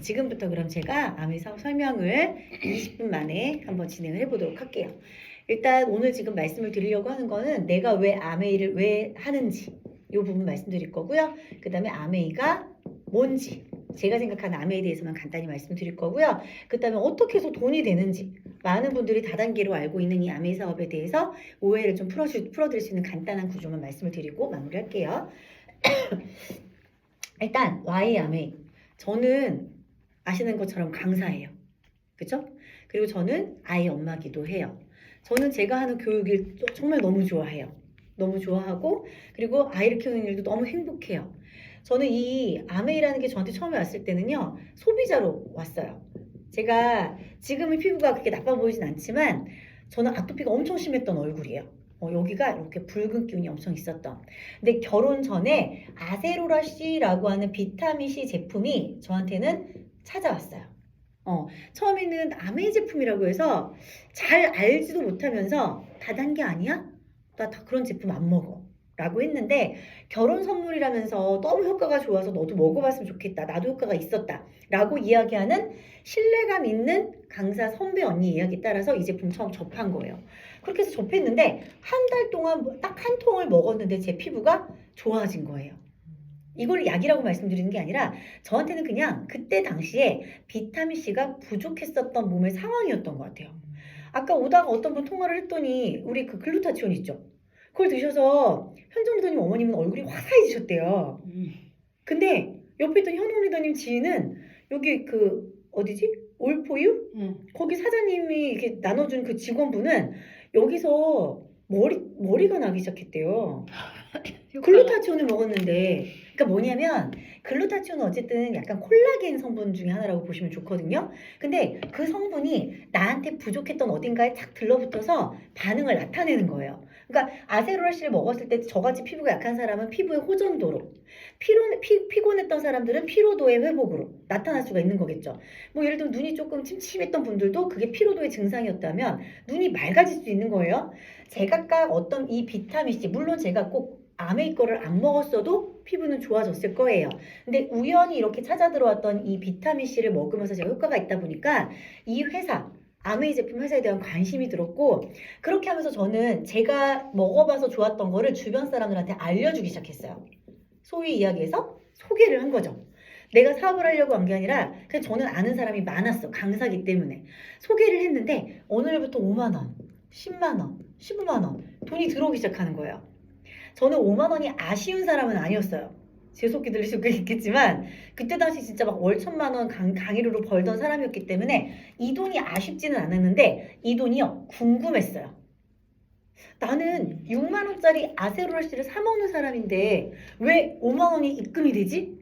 지금부터 그럼 제가 사업 설명을 20분 만에 한번 진행을 해보도록 할게요. 일단 오늘 지금 말씀을 드리려고 하는 거는 내가 왜 아메이를 왜 하는지 이 부분 말씀드릴 거고요. 그 다음에 아메이가 뭔지 제가 생각하는 아메이에 대해서만 간단히 말씀드릴 거고요. 그 다음에 어떻게 해서 돈이 되는지 많은 분들이 다단계로 알고 있는 이 아메이 사업에 대해서 오해를 좀 풀어주, 풀어드릴 수 있는 간단한 구조만 말씀을 드리고 마무리할게요. 일단 Y 아메이 저는 아시는 것처럼 강사예요. 그죠? 그리고 저는 아이 엄마기도 해요. 저는 제가 하는 교육을 또 정말 너무 좋아해요. 너무 좋아하고 그리고 아이를 키우는 일도 너무 행복해요. 저는 이 아메이라는 게 저한테 처음에 왔을 때는요 소비자로 왔어요. 제가 지금의 피부가 그렇게 나빠 보이진 않지만 저는 아토피가 엄청 심했던 얼굴이에요. 어, 여기가 이렇게 붉은 기운이 엄청 있었던. 근데 결혼 전에 아세로라 C라고 하는 비타민 C 제품이 저한테는 찾아왔어요. 어, 처음에는 아메이 제품이라고 해서 잘 알지도 못하면서 다단계 아니야? 나 다 그런 제품 안 먹어. 라고 했는데 결혼 선물이라면서 너무 효과가 좋아서 너도 먹어봤으면 좋겠다. 나도 효과가 있었다. 라고 이야기하는 신뢰감 있는 강사 선배 언니 이야기 따라서 이 제품 처음 접한 거예요. 그렇게 해서 접했는데 한 달 동안 뭐딱한 통을 먹었는데 제 피부가 좋아진 거예요. 이걸 약이라고 말씀드리는 게 아니라 저한테는 그냥 그때 당시에 비타민C가 부족했었던 몸의 상황이었던 것 같아요. 아까 오다가 어떤 분 통화를 했더니 우리 그 글루타치온 있죠? 그걸 드셔서 현정 리더님 어머님은 얼굴이 화사해지셨대요. 근데 옆에 있던 현웅 리더님 지인은 여기 그 어디지? 올포유? 응. 거기 사장님이 이렇게 나눠준 그 직원분은 여기서 머리 머리가 나기 시작했대요. 글루타치온을 먹었는데, 그러니까 뭐냐면 글루타치온은 어쨌든 약간 콜라겐 성분 중에 하나라고 보시면 좋거든요. 근데 그 성분이 나한테 부족했던 어딘가에 탁 들러붙어서 반응을 나타내는 거예요. 그러니까 아세로라씨를 먹었을 때 저같이 피부가 약한 사람은 피부의 호전도로, 피로, 피, 피곤했던 사람들은 피로도의 회복으로 나타날 수가 있는 거겠죠. 뭐 예를 들면 눈이 조금 침침했던 분들도 그게 피로도의 증상이었다면 눈이 맑아질 수 있는 거예요. 제각각 어떤 이 비타민C, 물론 제가 꼭 아메이 거를 안 먹었어도 피부는 좋아졌을 거예요. 근데 우연히 이렇게 찾아 들어왔던 이 비타민C를 먹으면서 제가 효과가 있다 보니까 이 회사, 아메이 제품 회사에 대한 관심이 들었고 그렇게 하면서 저는 제가 먹어봐서 좋았던 거를 주변 사람들한테 알려주기 시작했어요. 소위 이야기해서 소개를 한 거죠. 내가 사업을 하려고 한 게 아니라 그냥 저는 아는 사람이 많았어. 강사기 때문에. 소개를 했는데 오늘부터 5만 원, 10만 원, 15만 원 돈이 들어오기 시작하는 거예요. 저는 5만 원이 아쉬운 사람은 아니었어요. 재수없게 들릴 수도 있겠지만 그때 당시 진짜 막 월 천만 원 강, 강의료로 벌던 사람이었기 때문에 이 돈이 아쉽지는 않았는데 이 돈이요 궁금했어요. 나는 6만 원짜리 아세로라씨를 사 먹는 사람인데 왜 5만 원이 입금이 되지?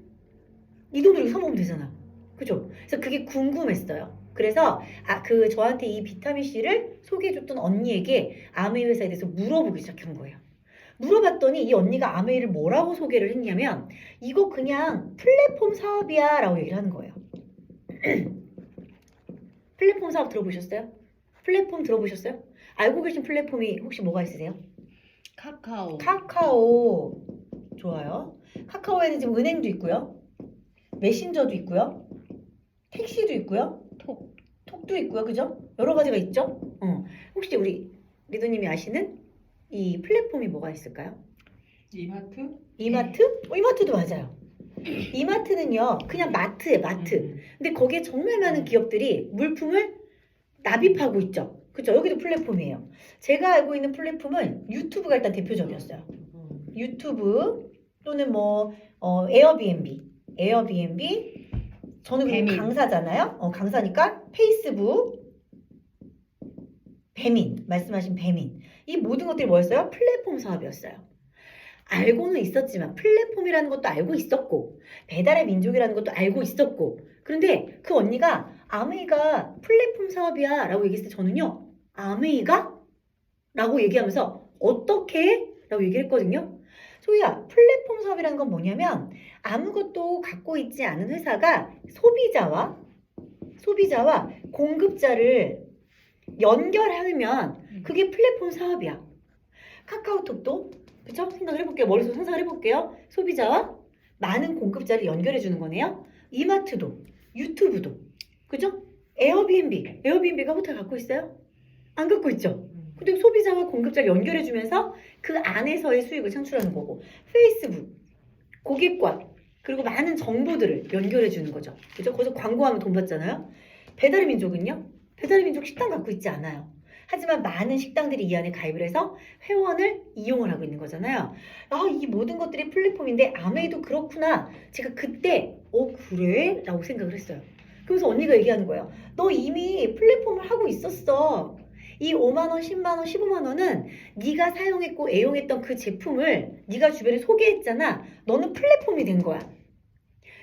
이 돈으로 사 먹으면 되잖아. 그죠? 그래서 그게 궁금했어요. 그래서 아 그 저한테 이 비타민 C를 소개해줬던 언니에게 아메이 회사에 대해서 물어보기 시작한 거예요. 물어봤더니 이 언니가 아메이를 뭐라고 소개를 했냐면 이거 그냥 플랫폼 사업이야 라고 얘기를 하는 거예요. 플랫폼 사업 들어보셨어요? 플랫폼 들어보셨어요? 알고 계신 플랫폼이 혹시 뭐가 있으세요? 카카오. 카카오 좋아요. 카카오에는 지금 은행도 있고요. 메신저도 있고요. 택시도 있고요. 톡. 톡도 있고요. 그죠? 여러 가지가 있죠? 어. 혹시 우리 리더님이 아시는 이 플랫폼이 뭐가 있을까요? 이마트? 이마트? 어, 이마트도 맞아요. 이마트는요, 그냥 마트에 마트. 음. 근데 거기에 정말 많은 기업들이 물품을 납입하고 있죠. 그죠? 여기도 플랫폼이에요. 제가 알고 있는 플랫폼은 유튜브가 일단 대표적이었어요. 음. 유튜브 또는 뭐 어, 에어비앤비, 에어비앤비. 저는. 강사잖아요. 어, 강사니까 페이스북, 배민 말씀하신 배민 이 모든 것들이 뭐였어요? 플랫폼 사업이었어요. 알고는 있었지만 플랫폼이라는 것도 알고 있었고 배달의 민족이라는 것도 알고 있었고 그런데 그 언니가 아메이가 플랫폼 사업이야 라고 얘기했을 때 저는요 아메이가 라고 얘기하면서 어떻게 라고 얘기했거든요. 소희야 플랫폼 사업이라는 건 뭐냐면 아무것도 갖고 있지 않은 회사가 소비자와 소비자와 공급자를 연결하면 그게 플랫폼 사업이야. 카카오톡도 그쵸? 생각을 해볼게요. 머릿속 상상을 해볼게요. 소비자와 많은 공급자를 연결해 주는 거네요. 이마트도 유튜브도 그죠? 에어비앤비 에어비앤비가 호텔 갖고 있어요? 안 갖고 있죠? 음. 근데 소비자와 공급자를 연결해 주면서 그 안에서의 수익을 창출하는 거고 페이스북 고객과 그리고 많은 정보들을 연결해 주는 거죠. 그죠? 거기서 광고하면 돈 받잖아요. 배달의 민족은요? 배달의 민족 식당 갖고 있지 않아요. 하지만 많은 식당들이 이 안에 가입을 해서 회원을 이용을 하고 있는 거잖아요. 아, 이 모든 것들이 플랫폼인데 아메이도 그렇구나. 제가 그때 어 그래? 라고 생각을 했어요. 그래서 언니가 얘기하는 거예요. 너 이미 플랫폼을 하고 있었어. 이 5만 원, 10만 원, 15만 원은 네가 사용했고 애용했던 그 제품을 네가 주변에 소개했잖아. 너는 플랫폼이 된 거야.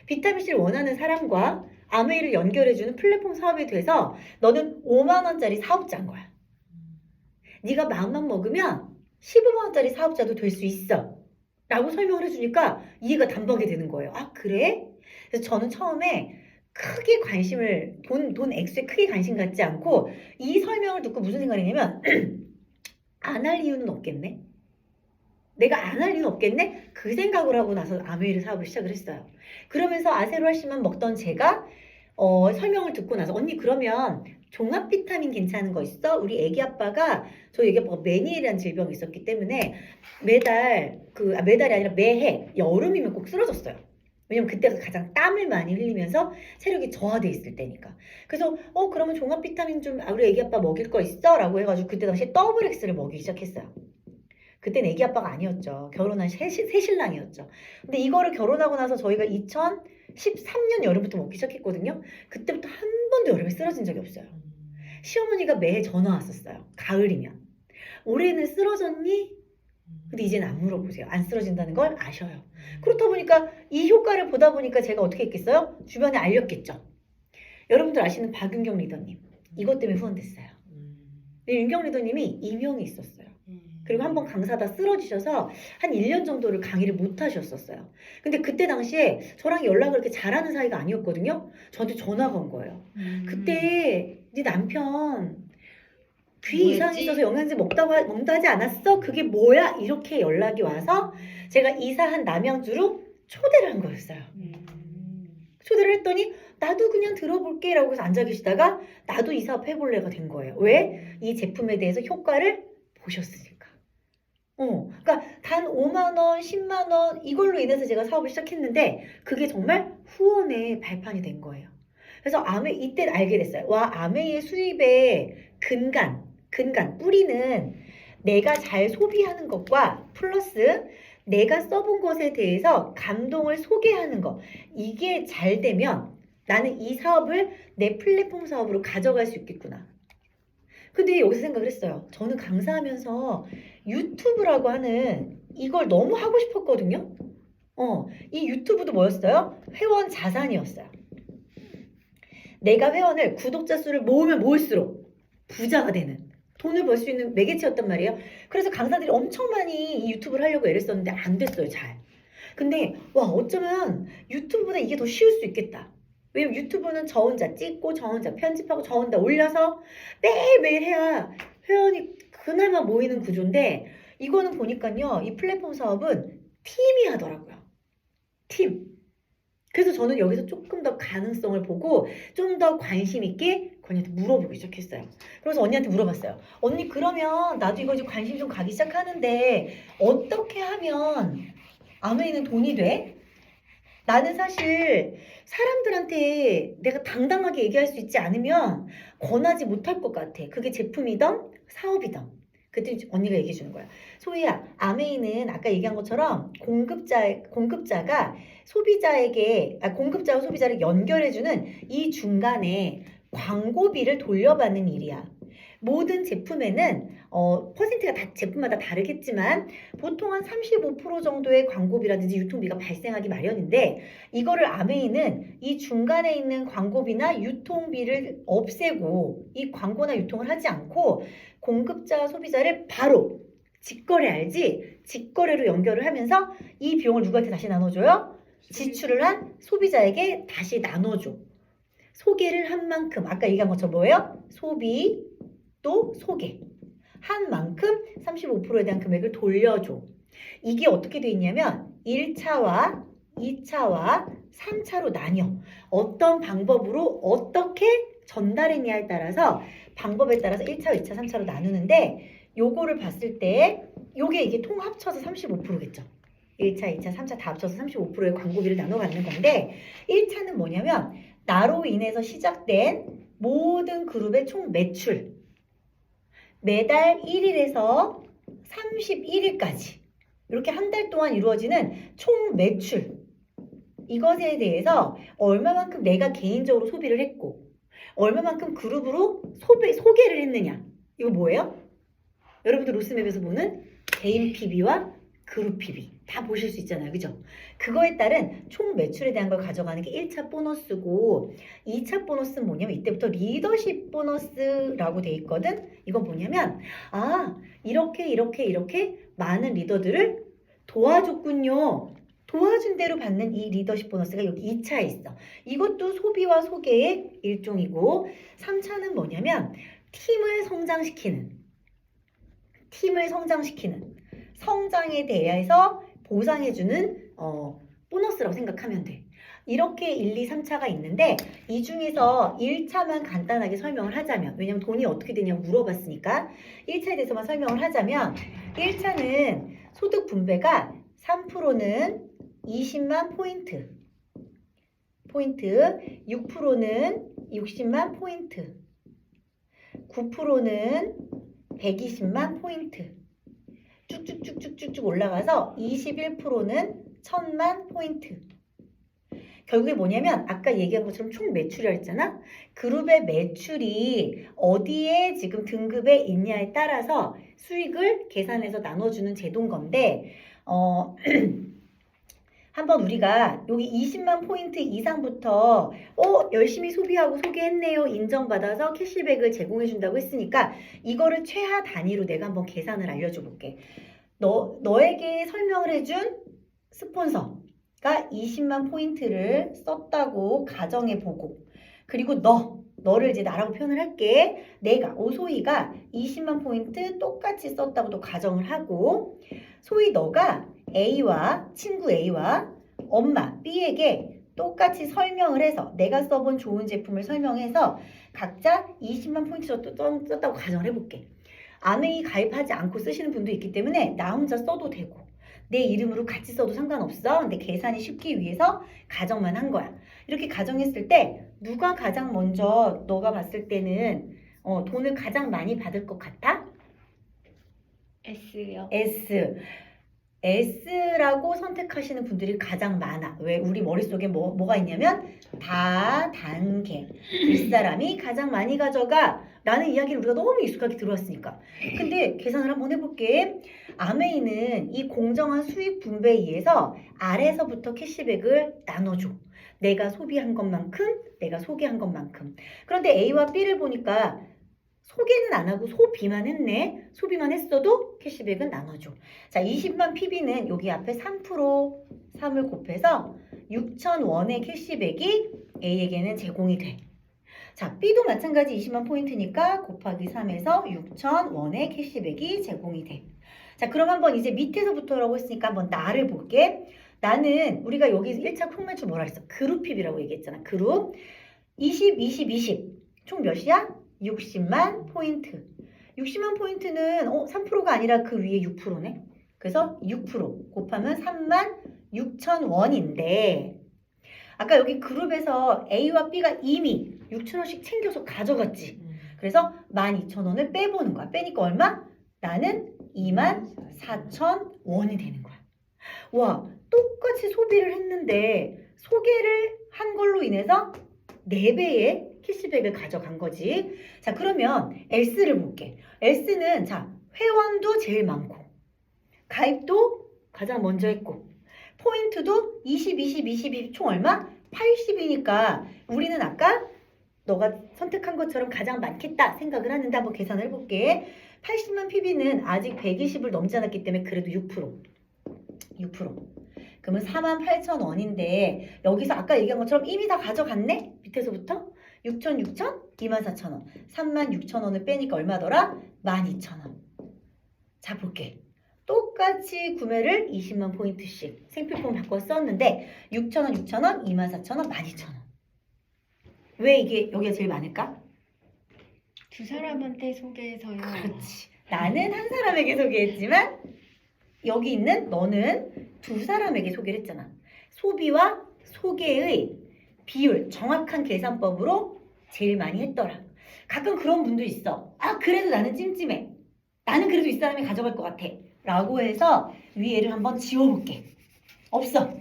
비타민 C를 원하는 사람과 아메이를 연결해주는 플랫폼 사업이 돼서 너는 5만 원짜리 사업자인 거야. 네가 마음만 먹으면 15만 원짜리 사업자도 될 수 있어. 라고 설명을 해주니까 이해가 단박에 되는 거예요. 아, 그래? 그래서 저는 처음에 크게 관심을, 돈, 돈 액수에 크게 관심 갖지 않고 이 설명을 듣고 무슨 생각이냐면, 안 할 이유는 없겠네? 내가 안할 이유는 없겠네? 그 생각을 하고 나서 아메이르 사업을 시작을 했어요. 그러면서 아세로아씨만 먹던 제가 어, 설명을 듣고 나서 언니 그러면 종합 비타민 괜찮은 거 있어? 우리 애기 아빠가 저희 애기 아빠가 메니엘이라는 질병이 있었기 때문에 매달 그 아, 매달이 아니라 매해 여름이면 꼭 쓰러졌어요. 왜냐면 그때가 가장 땀을 많이 흘리면서 체력이 저하돼 있을 때니까. 그래서 어 그러면 종합 비타민 좀 아, 우리 애기 아빠 먹일 거 있어라고 해가지고 그때 당시에 더블 X를 먹이기 시작했어요. 그때는 애기 아빠가 아니었죠. 결혼한 새, 새 신랑이었죠. 근데 이거를 결혼하고 나서 저희가 2013년 여름부터 먹기 시작했거든요. 그때부터 한 번도 여름에 쓰러진 적이 없어요. 시어머니가 매해 전화 왔었어요. 가을이면. 올해는 쓰러졌니? 근데 이제는 안 물어보세요. 안 쓰러진다는 걸 아셔요. 그렇다 보니까 이 효과를 보다 보니까 제가 어떻게 했겠어요? 주변에 알렸겠죠. 여러분들 아시는 박윤경 리더님. 이것 때문에 후원됐어요. 근데 윤경 리더님이 이명이 있었어요. 그리고 한 번 강사다 쓰러지셔서 한 1년 정도를 강의를 못 하셨었어요. 근데 그때 당시에 저랑 연락을 그렇게 잘하는 사이가 아니었거든요. 저한테 전화가 온 거예요. 음. 그때 네 남편 귀 뭐였지? 이상이 있어서 영양제 먹다고 하- 먹는다 하지 않았어? 그게 뭐야? 이렇게 연락이 와서 제가 이사한 남양주로 초대를 한 거였어요. 초대를 했더니 나도 그냥 들어볼게 라고 해서 앉아 계시다가 나도 이 사업 해볼래가 된 거예요. 왜? 이 제품에 대해서 효과를 보셨으니까. 어, 그러니까 단 5만 원, 10만 원 이걸로 인해서 제가 사업을 시작했는데 그게 정말 후원의 발판이 된 거예요. 그래서 아메 이때 알게 됐어요. 와 아메이의 수입의 근간, 근간 뿌리는 내가 잘 소비하는 것과 플러스 내가 써본 것에 대해서 감동을 소개하는 것 이게 잘 되면 나는 이 사업을 내 플랫폼 사업으로 가져갈 수 있겠구나. 근데 여기서 생각을 했어요. 저는 강사하면서 유튜브라고 하는 이걸 너무 하고 싶었거든요. 어, 이 유튜브도 뭐였어요? 회원 자산이었어요. 내가 회원을 구독자 수를 모으면 모을수록 부자가 되는 돈을 벌 수 있는 매개체였단 말이에요. 그래서 강사들이 엄청 많이 이 유튜브를 하려고 애를 썼는데 안 됐어요, 잘. 근데 와 어쩌면 유튜브보다 이게 더 쉬울 수 있겠다. 왜냐면 유튜브는 저 혼자 찍고 저 혼자 편집하고 저 혼자 올려서 매일매일 해야 회원이 그나마 모이는 구조인데 이거는 보니까요 이 플랫폼 사업은 팀이 하더라고요. 팀. 그래서 저는 여기서 조금 더 가능성을 보고 좀 더 관심 있게 언니한테 물어보기 시작했어요. 그래서 언니한테 물어봤어요. 언니 그러면 나도 이거 좀 관심 좀 가기 시작하는데 어떻게 하면 아메이는 돈이 돼? 나는 사실 사람들한테 내가 당당하게 얘기할 수 있지 않으면 권하지 못할 것 같아. 그게 제품이든 사업이든. 그때 언니가 얘기해 주는 거야. 소희야, 아메이는 아까 얘기한 것처럼 공급자 공급자가 소비자에게 아, 공급자와 소비자를 연결해 주는 이 중간에 광고비를 돌려받는 일이야. 모든 제품에는 어, 퍼센트가 다 제품마다 다르겠지만 보통 한 35% 정도의 광고비라든지 유통비가 발생하기 마련인데 이거를 아메이는 이 중간에 있는 광고비나 유통비를 없애고 이 광고나 유통을 하지 않고 공급자와 소비자를 바로 직거래 알지? 직거래로 연결을 하면서 이 비용을 누구한테 다시 나눠줘요? 지출을 한 소비자에게 다시 나눠줘. 소개를 한 만큼 아까 얘기한 것처럼 뭐예요? 소비 또 소개 한 만큼 35%에 대한 금액을 돌려줘. 이게 어떻게 돼 있냐면 1차와 2차와 3차로 나뉘어. 어떤 방법으로 어떻게 전달했냐에 따라서 방법에 따라서 1차, 2차, 3차로 나누는데 요거를 봤을 때 요게 이게 통 합쳐서 35%겠죠. 1차, 2차, 3차 다 합쳐서 35%의 광고비를 나눠 갖는 건데 1차는 뭐냐면 나로 인해서 시작된 모든 그룹의 총 매출 매달 1일에서 31일까지. 이렇게 한 달 동안 이루어지는 총 매출. 이것에 대해서 얼마만큼 내가 개인적으로 소비를 했고 얼마만큼 그룹으로 소비, 소개를 했느냐. 이거 뭐예요? 여러분들 로스맵에서 보는 개인 PB와 그룹 PB 다 보실 수 있잖아요. 그죠? 그거에 따른 총 매출에 대한 걸 가져가는 게 1차 보너스고 2차 보너스는 뭐냐면 이때부터 리더십 보너스라고 돼 있거든 이건 뭐냐면 아 이렇게 이렇게 이렇게 많은 리더들을 도와줬군요. 도와준 대로 받는 이 리더십 보너스가 여기 2차에 있어. 이것도 소비와 소개의 일종이고 3차는 뭐냐면 팀을 성장시키는 팀을 성장시키는 성장에 대해서 보상해주는 어, 보너스라고 생각하면 돼. 이렇게 1, 2, 3차가 있는데 이 중에서 1차만 간단하게 설명을 하자면 왜냐면 돈이 어떻게 되냐고 물어봤으니까 1차에 대해서만 설명을 하자면 1차는 소득 분배가 3%는 20만 포인트 포인트 6%는 60만 포인트 9%는 120만 포인트. 쭉쭉쭉쭉쭉쭉 올라가서 21%는 1000만 포인트 결국에 뭐냐면 아까 얘기한 것처럼 총 매출이라 했잖아. 그룹의 매출이 어디에 지금 등급에 있냐에 따라서 수익을 계산해서 나눠주는 제도인 건데 어 한번 우리가 여기 20만 포인트 이상부터 어 열심히 소비하고 소개했네요 인정받아서 캐시백을 제공해 준다고 했으니까 이거를 최하 단위로 내가 한번 계산을 알려줘 볼게. 너 너에게 설명을 해준 스폰서 가 20만 포인트를 썼다고 가정해 보고 그리고 너 너를 이제 나라고 표현을 할게. 내가 오소희가 20만 포인트 똑같이 썼다고도 가정을 하고 소희 너가 A와 친구 A와 엄마 B에게 똑같이 설명을 해서 내가 써본 좋은 제품을 설명해서 각자 20만 포인트 썼- 썼다고 가정을 해볼게. 아메이 가입하지 않고 쓰시는 분도 있기 때문에 나 혼자 써도 되고 내 이름으로 같이 써도 상관없어. 근데 계산이 쉽기 위해서 가정만 한 거야. 이렇게 가정했을 때 누가 가장 먼저 너가 봤을 때는 어, 돈을 가장 많이 받을 것 같아? S요. S. S라고 선택하시는 분들이 가장 많아. 왜? 우리 머릿속에 뭐, 뭐가 있냐면 다 단계. 윗사람이 가장 많이 가져가. 라는 이야기를 우리가 너무 익숙하게 들어왔으니까. 근데 계산을 한번 해볼게. 아메이는 이 공정한 수익 분배에 의해서 아래서부터 캐시백을 나눠줘. 내가 소비한 것만큼, 내가 소개한 것만큼. 그런데 A와 B를 보니까 소개는 안 하고 소비만 했네. 소비만 했어도 캐시백은 나눠줘. 자, 20만 PB는 여기 앞에 3% 3을 곱해서 6,000원의 캐시백이 A에게는 제공이 돼. 자, B도 마찬가지 20만 포인트니까 곱하기 3에서 6,000원의 캐시백이 제공이 돼. 자, 그럼 한번 이제 밑에서부터라고 했으니까 한번 나를 볼게. 나는 우리가 여기 1차 콩매출 뭐라 했어? 그룹 PB라고 얘기했잖아. 그룹 20, 20, 20. 총 몇이야? 60만 포인트. 60만 포인트는 어, 3%가 아니라 그 위에 6%네. 그래서 6% 곱하면 3만 6천 원인데 아까 여기 그룹에서 A와 B가 이미 6천 원씩 챙겨서 가져갔지. 그래서 12,000원을 빼보는 거야. 빼니까 얼마? 나는 24,000원이 되는 거야. 와, 똑같이 소비를 했는데 소개를 한 걸로 인해서 4배의 캐시백을 가져간 거지. 자, 그러면 S를 볼게. S는 자, 회원도 제일 많고 가입도 가장 먼저 했고 포인트도 20, 20, 20, 총 얼마? 80이니까 우리는 아까 너가 선택한 것처럼 가장 많겠다 생각을 하는데 한번 계산을 해볼게. 80만 PB는 아직 120을 넘지 않았기 때문에 그래도 6%. 6%. 그러면 4만 8천 원인데 여기서 아까 얘기한 것처럼 이미 다 가져갔네? 밑에서부터 6천 6천 2만 4천 원 3만 6천 원을 빼니까 얼마더라? 1만 2천 원. 자 볼게. 똑같이 구매를 20만 포인트씩 생필품 바꿔 썼는데 6,000원, 6,000원, 24,000원, 12,000원. 왜 이게 여기가 제일 많을까? 두 사람한테 소개해서요. 그렇지. 나는 한 사람에게 소개했지만 여기 있는 너는 두 사람에게 소개를 했잖아. 소비와 소개의 비율, 정확한 계산법으로 제일 많이 했더라. 가끔 그런 분도 있어. 아, 그래도 나는 찜찜해. 나는 그래도 이 사람이 가져갈 것 같아. 라고 해서 위에를 한번 지워볼게. 없어.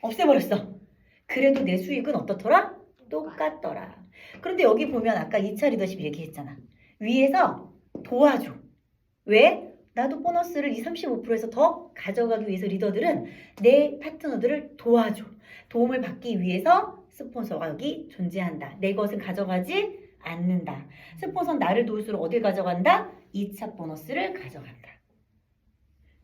없애버렸어. 그래도 내 수익은 어떻더라? 똑같더라. 그런데 여기 보면 아까 2차 리더십 얘기했잖아. 위에서 도와줘. 왜? 나도 보너스를 이 35%에서 더 가져가기 위해서 리더들은 내 파트너들을 도와줘. 도움을 받기 위해서 스폰서가 여기 존재한다. 내 것은 가져가지 않는다. 스폰서는 나를 도울수록 어딜 가져간다? 2차 보너스를 가져간다.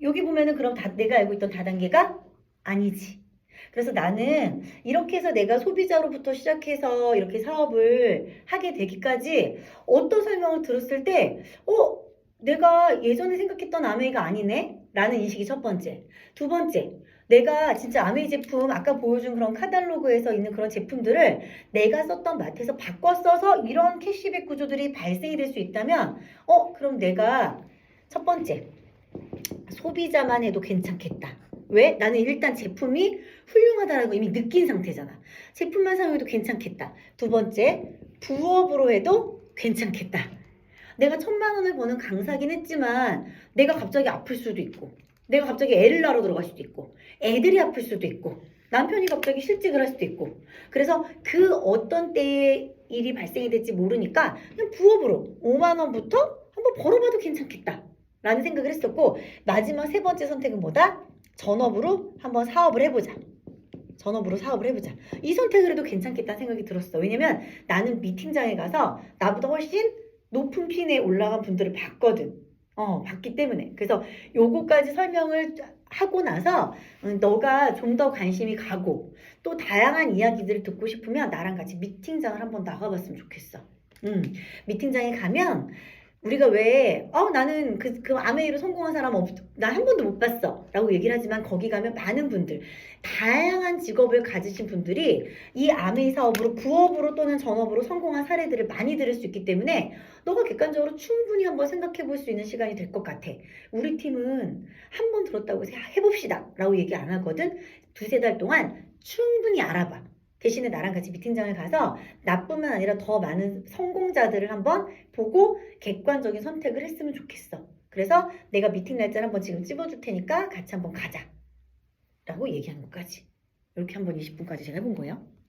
여기 보면은 그럼 다, 내가 알고 있던 다단계가 아니지. 그래서 나는 이렇게 해서 내가 소비자로부터 시작해서 이렇게 사업을 하게 되기까지 어떤 설명을 들었을 때, 어, 내가 예전에 생각했던 아메이가 아니네? 라는 인식이 첫 번째. 두 번째, 내가 진짜 아메이 제품, 아까 보여준 그런 카탈로그에서 있는 그런 제품들을 내가 썼던 마트에서 바꿔 써서 이런 캐시백 구조들이 발생이 될 수 있다면, 어, 그럼 내가 첫 번째, 소비자만 해도 괜찮겠다. 왜? 나는 일단 제품이 훌륭하다라고 이미 느낀 상태잖아. 제품만 사용해도 괜찮겠다. 두 번째, 부업으로 해도 괜찮겠다. 내가 천만 원을 버는 강사긴 했지만 내가 갑자기 아플 수도 있고 내가 갑자기 애를 낳으러 들어갈 수도 있고 애들이 아플 수도 있고 남편이 갑자기 실직을 할 수도 있고 그래서 그 어떤 때에 일이 발생이 될지 모르니까 그냥 부업으로 5만 원부터 한번 벌어봐도 괜찮겠다 라는 생각을 했었고 마지막 세 번째 선택은 뭐다? 전업으로 한번 사업을 해보자 전업으로 사업을 해보자 이 선택을 해도 괜찮겠다는 생각이 들었어 왜냐면 나는 미팅장에 가서 나보다 훨씬 높은 핀에 올라간 분들을 봤거든. 어, 봤기 때문에. 그래서 요거까지 설명을 하고 나서 음, 너가 좀 더 관심이 가고 또 다양한 이야기들을 듣고 싶으면 나랑 같이 미팅장을 한번 나가봤으면 좋겠어. 음, 미팅장에 가면 우리가 왜, 어, 나는 그, 그 아메이로 성공한 사람 없, 나 한 번도 못 봤어. 라고 얘기를 하지만 거기 가면 많은 분들, 다양한 직업을 가지신 분들이 이 아메이 사업으로 부업으로 또는 전업으로 성공한 사례들을 많이 들을 수 있기 때문에 너가 객관적으로 충분히 한번 생각해 볼 수 있는 시간이 될 것 같아. 우리 팀은 한 번 들었다고 해봅시다. 라고 얘기 안 하거든. 두세 달 동안 충분히 알아봐. 대신에 나랑 같이 미팅장에 가서 나뿐만 아니라 더 많은 성공자들을 한번 보고 객관적인 선택을 했으면 좋겠어. 그래서 내가 미팅 날짜를 한번 지금 찝어줄 테니까 같이 한번 가자. 라고 얘기하는 것까지. 이렇게 한번 20분까지 제가 해본 거예요.